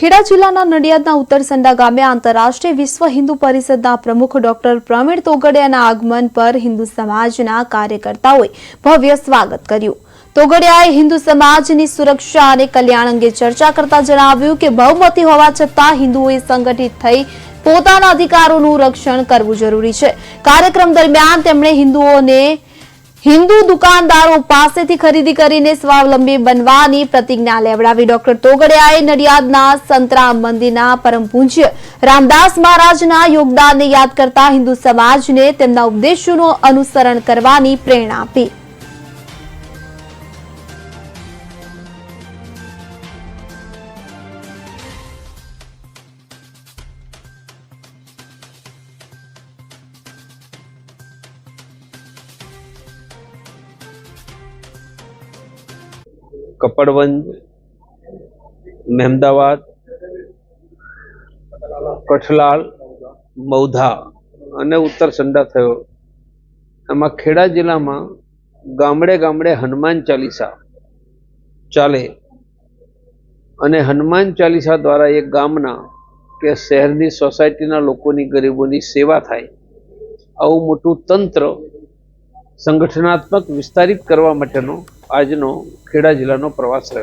ખેડા જિલ્લાના નડિયાદના ઉત્તરસંડા ગામે આંતરરાષ્ટ્રીય વિશ્વ હિન્દુ પરિષદના પ્રમુખ ડોક્ટર પ્રવીણ તોગડિયાના આગમન પર હિન્દુ સમાજના કાર્યકર્તાઓએ ભવ્ય સ્વાગત કર્યું. તોગડિયાએ હિન્દુ સમાજની સુરક્ષા અને કલ્યાણ અંગે ચર્ચા કરતા જણાવ્યું કે બહુમતી હોવા છતાં હિન્દુઓએ સંગઠિત થઈ પોતાના અધિકારોનું રક્ષણ કરવું જરૂરી છે. કાર્યક્રમ દરમિયાન તેમણે હિન્દુઓને હિન્દુ દુકાનદારો પાસેથી ખરીદી કરીને સ્વાવલંબી બનવાની પ્રતિજ્ઞા લેવડાવી. ડોક્ટર તોગડિયાએ નડિયાદના સંતરામ મંદિરના પરમ પૂજ્ય રામદાસ મહારાજના યોગદાનને યાદ કરતા હિન્દુ સમાજને તેમના ઉપદેશોનું અનુસરણ કરવાની પ્રેરણા આપી. કપડવંજ, મહેમદાવાદ, કઠલાલ, મૌધા અને ઉત્તર સંડા થયો. એમાં ખેડા જિલ્લામાં ગામડે ગામડે હનુમાન ચાલીસા ચાલે અને હનુમાન ચાલીસા દ્વારા એક ગામના કે શહેરની સોસાયટીના લોકોની ગરીબોની સેવા થાય. આવું મોટું તંત્ર સંગઠનાત્મક વિસ્તારિત કરવા માટેનો આજનો ખેડા જિલ્લાનો પ્રવાસ રહ્યો.